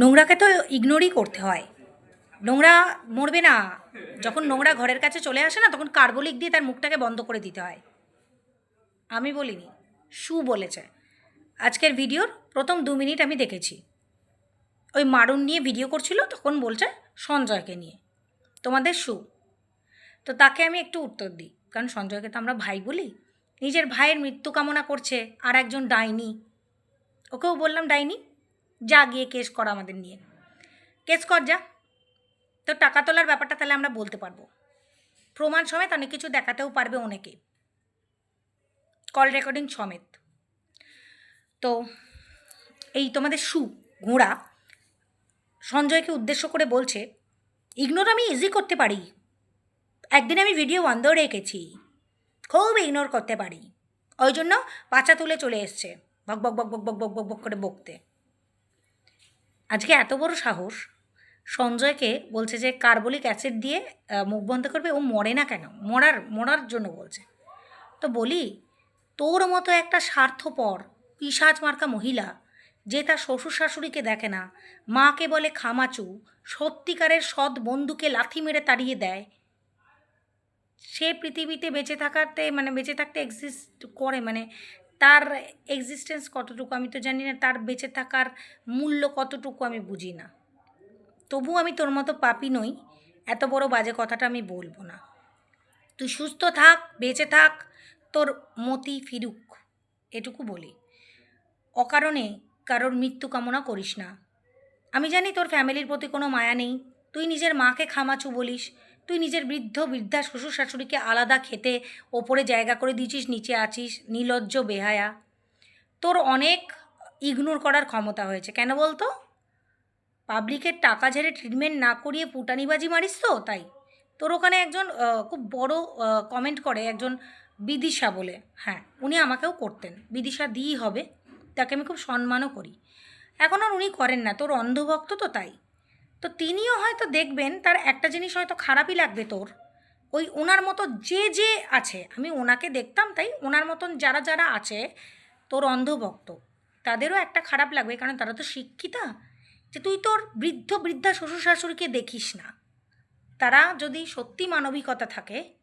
নোংরাকে তো ইগনোরই করতে হয়। নোংরা মরবে না। যখন নোংরা ঘরের কাছে চলে আসে না, তখন কার্বলিক দিয়ে তার মুখটাকে বন্ধ করে দিতে হয়। আমি বলিনি, সু বলেছে। আজকের ভিডিওর প্রথম দু মিনিট আমি দেখেছি। ওই মারুন নিয়ে ভিডিও করছিল, তখন বলছে সঞ্জয়কে নিয়ে। তোমাদের সু। তো তাকে আমি একটু উত্তর দিই, কারণ সঞ্জয়কে তো আমরা ভাই বলি। নিজের ভাইয়ের মৃত্যু কামনা করছে আর একজন ডাইনি। ওকেও বললাম, ডাইনি যা গিয়ে কেস কর আমাদের নিয়ে কেস কর যা তো টাকা তোলার ব্যাপারটা তাহলে আমরা বলতে পারব প্রমাণ সমেত অনেক কিছু দেখাতেও পারবে অনেকে কল রেকর্ডিং সমেত তো এই তোমাদের সু ঘোড়া সঞ্জয়কে উদ্দেশ্য করে বলছে ইগনোর আমি ইজি করতে পারি একদিন আমি ভিডিও বন্ধ রেখেছি খুব ইগনোর করতে পারি ওই জন্য বাচ্চা তুলে চলে এসছে বক বক বক বক বক বক বক বক করে বকতে আজকে এত বড় সাহস, সঞ্জয়কে বলছে যে কার্বলিক অ্যাসিড দিয়ে মুখ বন্ধ করবে, ও মরে না কেন? মরার মরার জন্য বলছে। তো বলি, তোর মতো একটা স্বার্থপর, পিসাজ মার্কা মহিলা, যে তার শ্বশুর শাশুড়িকে দেখে না, মাকে বলে খামাচু, সত্যিকারের সৎ বন্ধুকে লাথি মেরে তাড়িয়ে দেয়, সে পৃথিবীতে বেঁচে থাকাতে মানে বেঁচে থাকতে এক্সিস্ট করে মানে তার এক্সিস্টেন্স কতটুকু আমি তো জানি না, তার বেঁচে থাকার মূল্য কতটুকু আমি বুঝি না। তবু আমি তোর মতো পাপি নই, এত বড় বাজে কথাটা আমি বলব না। তুই সুস্থ থাক, বেঁচে থাক, তোর মতি ফিরুক, এটুকু বলি। অকারণে কারোর মৃত্যু কামনা করিস না। আমি জানি তোর ফ্যামিলির প্রতি কোনো মায়া নেই, তুই নিজের মাকে খামাচু বলিস তুই নিজের বৃদ্ধ বৃদ্ধা শ্বশুর শাশুড়িকে আলাদা খেতে ওপরে জায়গা করে দিয়েছিস, নিচে আছিস নির্লজ্জ বেহায়া। তোর অনেক ইগনোর করার ক্ষমতা হয়েছে, কেন বলতো? পাবলিকের টাকা ঝেড়ে ট্রিটমেন্ট না করিয়ে পুটানিবাজি মারিস তো, তাই। তোর ওখানে একজন খুব বড় কমেন্ট করে একজন বিদিশা বলে। হ্যাঁ উনি আমাকেও করতেন। বিদিশা দিই হবে, তাকে আমি খুব সম্মানও করি। এখন আর উনি করেন না, তোর অন্ধভক্ত তো তাই। তো তিনিও হয়তো দেখবেন তার একটা জিনিস হয়তো খারাপই লাগবে তোর। ওই ওনার মতো যে যে আছে, আমি ওনাকে দেখতাম তাই ওনার মতন যারা যারা আছে, তোর অন্ধভক্ত, তাদেরও একটা খারাপ লাগবে, কারণ তারা তো শিক্ষিতা। যে তুই তোর বৃদ্ধ, বৃদ্ধা শ্বশুর, শাশুড়িকে দেখিস না। তারা যদি সত্যি মানবিকতা থাকে,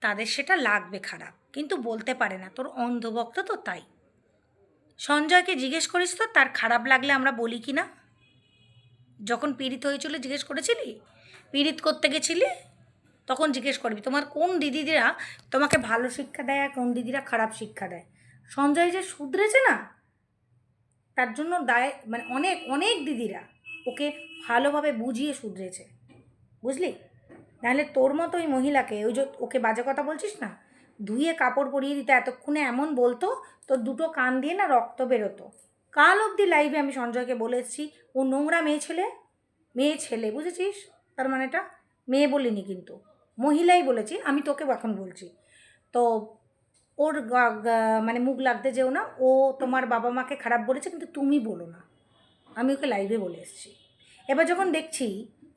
তাদের সেটা লাগবে খারাপ। কিন্তু বলতে পারে না, তোর অন্ধভক্ত তো তাই। সঞ্জয়কে জিজ্ঞেস করিস তো, তার খারাপ লাগলে আমরা বলি কি না যখন পীড়িত হয়েছিল জিজ্ঞেস করেছিলি? পীড়িত করতে গেছিলি? তখন জিজ্ঞেস করবি, তোমার কোন দিদিরা তোমাকে ভালো শিক্ষা দেয় আর কোন দিদিরা খারাপ শিক্ষা দেয়? সঞ্জয় যে শুধরেছে না, তার জন্য দায় মানে অনেক অনেক দিদিরা ওকে ভালোভাবে বুঝিয়ে শুধরেছে। বুঝলি? নাহলে তোর মতো ওই মহিলাকে, ওই যে ওকে বাজে কথা বলছিস না, ধুয়ে কাপড় পরিয়ে দিতে এতক্ষণে এমন বলতো, তোর দুটো কান দিয়ে না রক্ত বেরোতো। কাল অবধি লাইভে আমি সঞ্জয়কে বলে এসেছি, ও নোংরা মেয়ে ছেলে? মেয়ে ছেলে, বুঝেছিস? তার মানেটা মেয়ে বলিনি কিন্তু, মহিলাই বলেছি, আমি তোকে এখন বলছি। তো ওর মানে মুখ লাগতে যেও না, ও তোমার বাবা মাকে খারাপ বলেছে কিন্তু তুমি বলো না। আমি ওকে লাইভে বলে এসেছি। এবার যখন দেখছি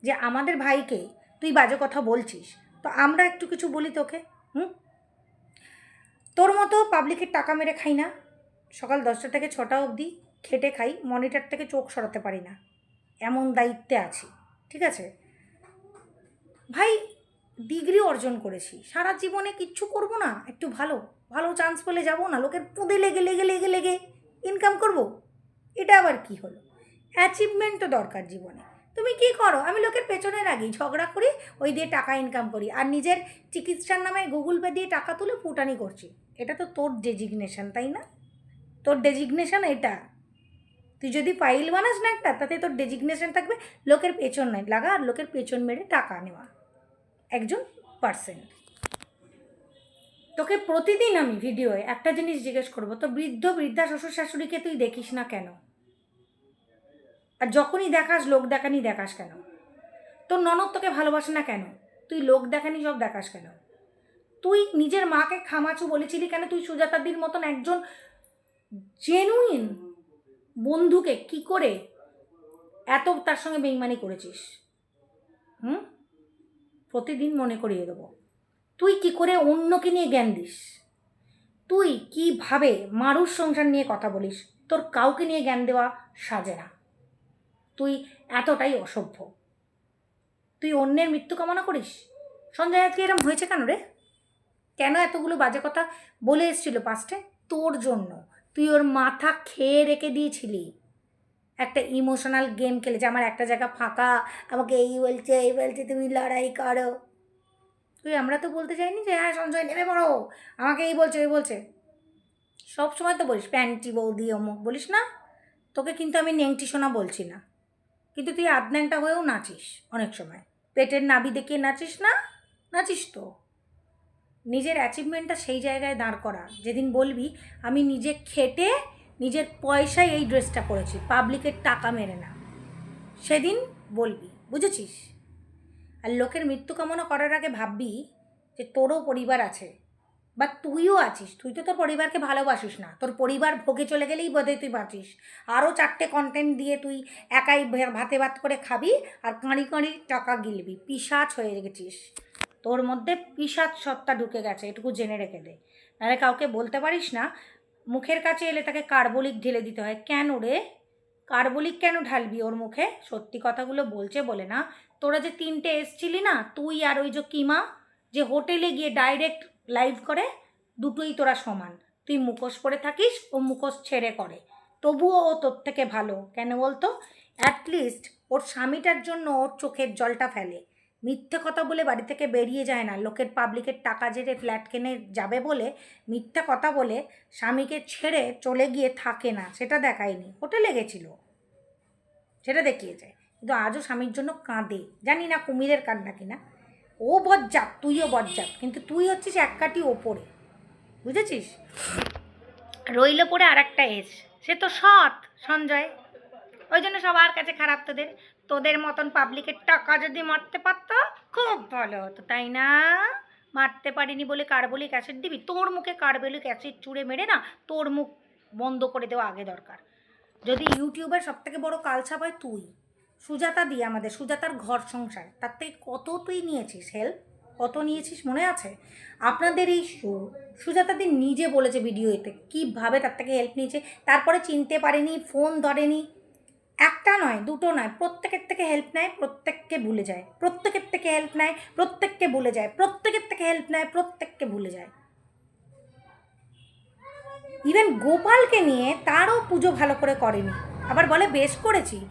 যে আমাদের ভাইকে তুই বাজে কথা বলছিস, তো আমরা একটু কিছু বলি তোকে, হুম? তোর মতো পাবলিকের টাকা মেরে খাই না। সকাল দশটা থেকে ছটা অবধি খেটে খাই মনিটর থেকে চোখ সরাতে পারি না। এমন দায়িত্বে আছি, ঠিক আছে? ভাই ডিগ্রি অর্জন করেছি। সারা জীবনে কিচ্ছু করব না, একটু ভালো। ভালো চান্স পেলে যাব না, লোকের পুঁদে লেগে লেগে লেগে লেগে ইনকাম করব? এটা আবার কি হলো? অ্যাচিভমেন্ট তো দরকার জীবনে। তুমি কি করো? আমি লোকের পেছনে লাগি ঝগড়া করি, ওই দিয়ে টাকা ইনকাম করি। আর নিজের চিকিৎসার নামে গুগল পে দিয়ে টাকা তুলে ফুটানি করছি। এটা তো তোর ডেজিগনেশন তাই না? তোর ডেজিগনেশন এটা। তুই যদি ফাইল বানাস না একটা, তাতে তোর ডেজিগনেশন থাকবে লোকের পেছন নাই, লাগা আর লোকের পেছন মেরে টাকা নেওয়া। একজন পার্সেন্ট তোকে প্রতিদিন আমি ভিডিওয়ে একটা জিনিস জিজ্ঞেস করব তো বৃদ্ধ, বৃদ্ধা, শ্বশুর, শাশুড়িকে তুই দেখিস না কেন? আর যখনই দেখাস, লোক দেখানি দেখাস কেন? তোর ননদ তোকে ভালোবাসে না কেন? তুই লোক দেখানি সব দেখাস কেন? তুই নিজের মাকে খামাচু বলেছিলি কেন? তুই সুজাতাদির মতন একজন জেনুইন বন্ধুকে কি করে এত তার সঙ্গে বেইমানি করেছিস? হুম? প্রতিদিন মনে করিয়ে দেবো। তুই কি করে অন্যকে নিয়ে জ্ঞান দিস? তুই কীভাবে মারুর সংসার নিয়ে কথা বলিস? তোর কাউকে নিয়ে জ্ঞান দেওয়া সাজে না। তুই এতটাই অসভ্য। তুই অন্যের মৃত্যু কামনা করিস? সঞ্জয়, আজকে এরম হয়েছে কেন রে? কেন এতগুলো বাজে কথা বলে এসেছিল পাস্টে তোর জন্য। তুই ওর মাথা খেয়ে রেখে দিয়েছিলি। একটা ইমোশনাল গেম খেলেছে, আমার একটা জায়গা ফাঁকা, আমাকে এই বলছে এই বলছে, তুমি লড়াই করো। তুই, আমরা তো বলতে চাইনি যে হ্যাঁ সঞ্জয় নেমে পড়ো। আমাকে এই বলছে এই বলছে। সব সময় তো বলিস, প্যান্টি বৌদি, অমুক বলিস না? তোকে কিন্তু আমি নেংটি শোনা বলছি না। কিন্তু তুই আধন্যাংটা হয়েও নাচিস অনেক সময়। পেটের নাভি দেখিয়ে নাচিস না? নাচিস তো। নিজের অ্যাচিভমেন্টটা সেই জায়গায় দাঁড় করা। যেদিন বলবি, আমি নিজে খেটে নিজের পয়সায় এই ড্রেসটা করেছি পাবলিকের টাকা মেরে না। সেদিন বলবি, বুঝেছিস? আর লোকের মৃত্যু কামনা করার আগে ভাববি যে তোরও পরিবার আছে, বা তুইও আছিস। তুই তো তোর পরিবারকে ভালোবাসিস না। তোর পরিবার ভোগে চলে গেলেই বোধহয় তুই বাঁচিস। আরও চারটে কন্টেন্ট দিয়ে তুই একাই ভাতে ভাত করে খাবি আর কাঁড়ি কাঁড়ি টাকা গিলবি। পিসাচ হয়ে গেছিস। তোর মধ্যে পিসাচ সত্তা ঢুকে গেছে, এটুকু জেনে রেখে দে। নাহলে কাউকে বলতে পারিস না, মুখের কাছে এলে তাকে কার্বলিক ঢেলে দিতে হয়। কেন রে? কার্বলিক কেন ঢালবি ওর মুখে? সত্যি কথাগুলো বলছে বলে না। তোরা যে তিনটে এসছিলি না, তুই আর ওই যে কিমা, যে হোটেলে গিয়ে ডাইরেক্ট লাইভ করে, দুটোই তোরা সমান। তুই মুখোশ পরে থাকিস, ও মুখোশ ছেড়ে করে। তবুও ও তোর থেকে ভালো। কেন বলতো? অ্যাটলিস্ট ওর স্বামীটার জন্য ওর চোখের জলটা ফেলে। মিথ্যে কথা বলে বাড়ি থেকে বেরিয়ে যায় না। লোকের পাবলিকের টাকা জেরে ফ্ল্যাট কেনে যাবে বলে মিথ্যে কথা বলে স্বামীকে ছেড়ে চলে গিয়ে থাকে না। সেটা দেখায়নি। হোটেলে গেছিল। সেটা দেখিয়ে যায়। কিন্তু আজও স্বামীর জন্য কাঁদে। জানি না কুমিরের কান্না কিনা। ও বজ্জাত, তুইও বজ্জাত। কিন্তু তুই হচ্ছিস এক কাটি ওপরে। বুঝেছিস? রইল পরে আর একটা এস। সে তো সৎ, সঞ্জয়। ওই জন্য সবার কাছে খারাপ তোদের। তোদের মতন পাবলিকের টাকা যদি মারতে পারতো, খুব ভালো হতো, তাই না? মারতে পারিনি বলে কার্বলিক অ্যাসিড দিবি? তোর মুখে কার্বলিক অ্যাসিড চুড়ে মেরে না, তোর মুখ বন্ধ করে দেওয়া আগে দরকার। যদি ইউটিউবের সব থেকে বড় কালছাপ হয় তুই। সুজাতা দিয়ে আমাদের, সুজাতার ঘর সংসার। তার থেকে কত তুই নিয়েছিস হেল্প কত নিয়েছিস, মনে আছে? আপনাদের এই শো সুজাতাদি নিজে বলেছে ভিডিওতে কীভাবে তার থেকে হেল্প নিয়েছে? তারপরে চিনতে পারেনি ফোন ধরেনি। একটা নয়, দুটো নয়, প্রত্যেকের থেকে হেল্প নেয়, প্রত্যেককে ভুলে যায়। প্রত্যেকের থেকে হেল্প নেয়, প্রত্যেককে ভুলে যায়। প্রত্যেকের থেকে হেল্প নেয়, প্রত্যেককে ভুলে যায়। ইভেন গোপালকে নিয়ে তারও পুজো ভালো করে করেনি। আবার বলে, বেশ করেছি।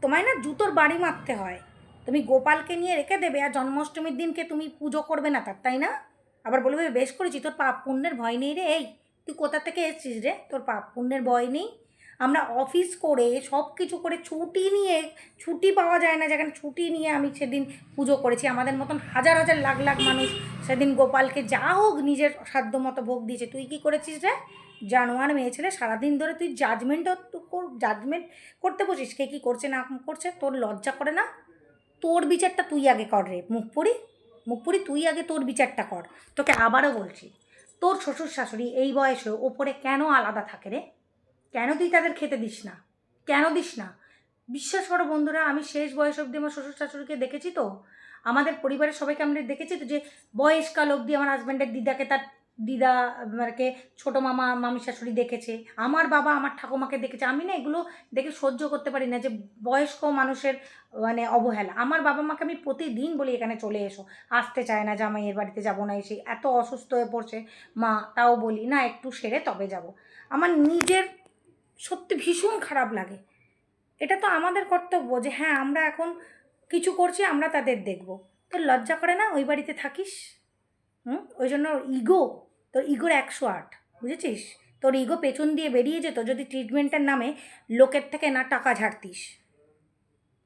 তোমায় না জুতোর বাড়ি মারতে হয়। তুমি গোপালকে নিয়ে রেখে দেবে আর জন্মাষ্টমীর দিনকে তুমি পুজো করবে না তার, তাই না? আবার বলবে বেশ করেছি, তোর পাপ পুণ্যের ভয় নেই রে। এই, তুই কোথা থেকে এসেছিস রে? তোর পাপ পুণ্যের ভয় নেই? আমরা অফিস করে সব কিছু করে ছুটি নিয়ে, ছুটি পাওয়া যায় না যেখানে ছুটি নিয়ে আমি সেদিন পুজো করেছি। আমাদের মতন হাজার হাজার, লাখ লাখ মানুষ সেদিন গোপালকে যা হোক নিজের সাধ্য মতো ভোগ দিয়েছে। তুই কি করেছিস রে? জানোয়ার মেয়ে ছেলে, সারাদিন ধরে তুই জাজমেন্ট জাজমেন্ট করতে বসিস? কে কী করছে, না করছে, তোর লজ্জা করে না? তোর বিচারটা তুই আগে কর রে মুখ পুরি মুখ পুরি তুই আগে তোর বিচারটা কর। তোকে আবারও বলছি, তোর শ্বশুর শাশুড়ি এই বয়সে ওপরে কেন আলাদা থাকে রে? কেন তুই তাদের খেতে দিস না? কেন দিস না? বিশ্বাস করো বন্ধুরা, আমি শেষ বয়স অবধি আমার শ্বশুর শাশুড়িকে দেখেছি তো। আমাদের পরিবারের সবাইকে আমরা দেখেছি তো যে বয়সকাল অবধি আমার হাজব্যান্ডের দিদাকে তার দিদা আমাকে ছোটো মামা, মামি শাশুড়ি দেখেছে। আমার বাবা আমার ঠাকুমাকে দেখেছে। আমি না এগুলো দেখে সহ্য করতে পারি না যে বয়স্ক মানুষের মানে অবহেলা। আমার বাবা মাকে আমি প্রতিদিন বলি, এখানে চলে এসো। আসতে চায় না যে আমি এর বাড়িতে যাব না। এসে এত অসুস্থ হয়ে পড়ছে মা, তাও বলি, না, একটু সেরে তবে যাব। আমার নিজের সত্যি ভীষণ খারাপ লাগে। এটা তো আমাদের কর্তব্য যে হ্যাঁ আমরা এখন কিছু করছি, আমরা তাদের দেখব। তোর লজ্জা করে না ওই বাড়িতে থাকিস? হুম? ওই জন্য ইগো তোর ইগোর একশো আট, বুঝেছিস? তোর ইগো পেছন দিয়ে বেরিয়ে যেত যদি ট্রিটমেন্টের নামে লোকের থেকে না টাকা ঝাড়তিস।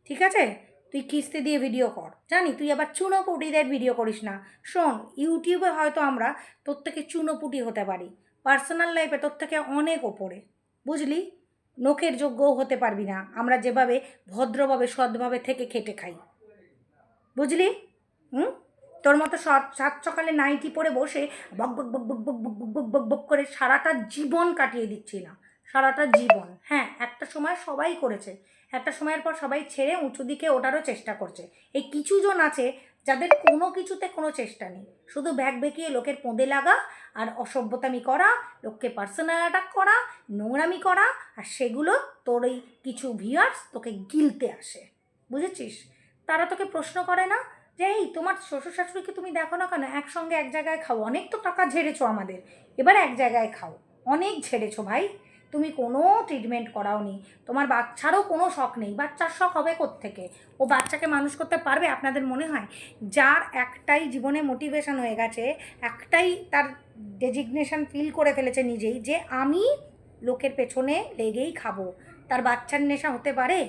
ঠিক আছে? তুই কিস্তি দিয়ে ভিডিও কর। জানি, তুই আবার চুনোপুটিদের ভিডিও করিস না। শোন, ইউটিউবে হয়তো আমরা তোর থেকে চুনোপুটি হতে পারি। পার্সোনাল লাইফে তোর থেকে অনেক ওপরে। বুঝলি? নখের যোগ্যও হতে পারবি না। আমরা যেভাবে ভদ্রভাবে, সৎভাবে থেকে খেটে খাই। বুঝলি? হুম? তোর মতো সাত সাত সকালে নাইটি পরে বসে বক বক বক বক বক বক বক বক বক বক করে সারাটা জীবন কাটিয়ে দিচ্ছি না। সারাটা জীবন। হ্যাঁ একটা সময় সবাই করেছে। একটা সময়ের পর সবাই ছেড়ে উঁচু দিকে ওঠারও চেষ্টা করছে। এই কিছু জন আছে যাদের কোনো কিছুতে কোনো চেষ্টা নেই। শুধু ব্যাগ বেঁকিয়ে লোকের পোঁদে লাগা আর অসভ্যতামি করা, লোককে পার্সোনাল অ্যাটাক করা, নোংরামি করা, আর সেগুলো তোর এই কিছু ভিউয়ার্স তোকে গিলতে আসে। বুঝেছিস? তারা তোকে প্রশ্ন করে না যে, এই তোমার শ্বশুর শাশুড়িকে তুমি দেখো না কেন? একসঙ্গে এক জায়গায় খাও। অনেক তো টাকা ঝেড়েছো আমাদের। এবার এক জায়গায় খাও। অনেক ঝেড়েছো ভাই। তুমি কোনো ট্রিটমেন্ট করাওনি। তোমার বাচ্চারও কোনো শখ নেই। বাচ্চার শখ হবে থেকে ও বাচ্চাকে মানুষ করতে পারবে আপনাদের মনে হয়? যার একটাই জীবনে মোটিভেশন হয়ে গেছে, একটাই তার ডেজিগনেশন ফিল করে ফেলেছে নিজেই যে আমি লোকের পেছনে লেগেই খাব। তার বাচ্চার নেশা হতে পারে?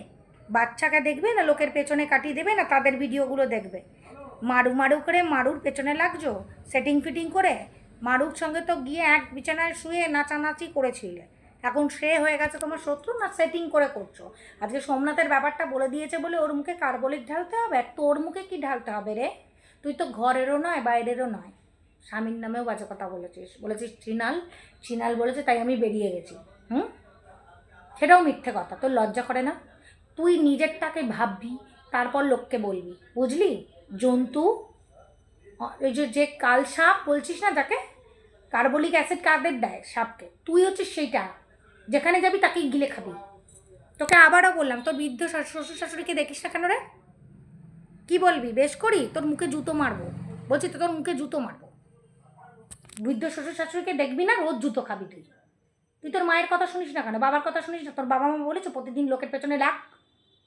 বাচ্চাকে দেখবে না লোকের পেছনে কাটিয়ে দেবে না তাদের ভিডিওগুলো দেখবে? মারু মারু করে মারুর পেছনে লাগছো? সেটিং ফিটিং করে? মারুর সঙ্গে তো গিয়ে এক বিছানায় শুয়ে নাচানাচি করেছিলে। এখন সে হয়ে গেছে তোমার শত্রু, না সেটিং করে করছ? আজকে সোমনাথের ব্যাপারটা বলে দিয়েছে বলে ওর মুখে কার্বলিক ঢালতে হবে? আর তোর মুখে কি ঢালতে হবে রে? তুই তো ঘরেরও নয়, বাইরেরও নয়। স্বামীর নামেও বাজে কথা বলেছিস বলেছিস চিনাল চিনাল বলেছে, তাই আমি বেরিয়ে গেছি। হুম? সেটাও মিথ্যে কথা, তোর লজ্জা করে না? তুই নিজেরটাকে ভাববি, তারপর লোককে বলবি, বুঝলি? জন্তু ওই যে যে কাল সাপ বলছিস না যাকে? কার্বলিক অ্যাসিড কাদের দেয়? সাপকে। তুই হচ্ছিস সেইটা। যেখানে যাবি তাকেই গিলে খাবি। তোকে আবারও বললাম, তোর বৃদ্ধ শ্বশুর শাশুড়িকে দেখিস না কেন রে? কি বলবি? বেশ করি, তোর মুখে জুতো মারবো। বলছি তো তোর মুখে জুতো মারবো। বৃদ্ধ শ্বশুর শাশুড়িকে দেখবি না, রোজ জুতো খাবি তুই। তুই তোর মায়ের কথা শুনিস না কেন? বাবার কথা শুনিস না? তোর বাবা মা বলেছে, প্রতিদিন লোকের পেছনে ডাক।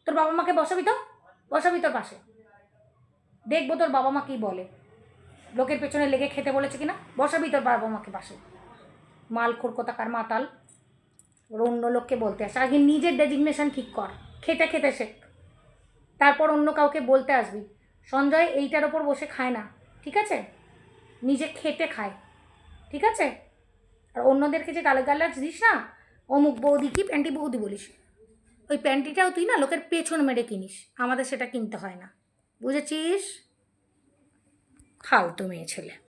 তোর বাবা মাকে বসাবি তো? বসাবি তোর পাশে। দেখব তোর বাবা মা কী বলে। লোকের পেছনে লেগে খেতে বলেছে কিনা? বসাবি তোর বাবা মাকে পাশে। মালখোর কোথাকার মাতাল। ওর অন্য লোককে বলতে আসে। আগে নিজের ডেজিগনেশন ঠিক কর। খেতে খেতে শেখ। তারপর অন্য কাউকে বলতে আসবি। সঞ্জয় এইটার ওপর বসে খায় না, ঠিক আছে? নিজে খেতে খায়, ঠিক আছে? আর অন্যদেরকে যে গালে গালাজ দিস না, অমুক বৌদি কি প্যান্টি বৌদি বলিস? ওই প্যান্টিটাও তুই না লোকের পেছন মেরে কিনিস। আমাদের সেটা কিনতে হয় না। বুঝেছিস? ফালতু মেয়ে ছেলে।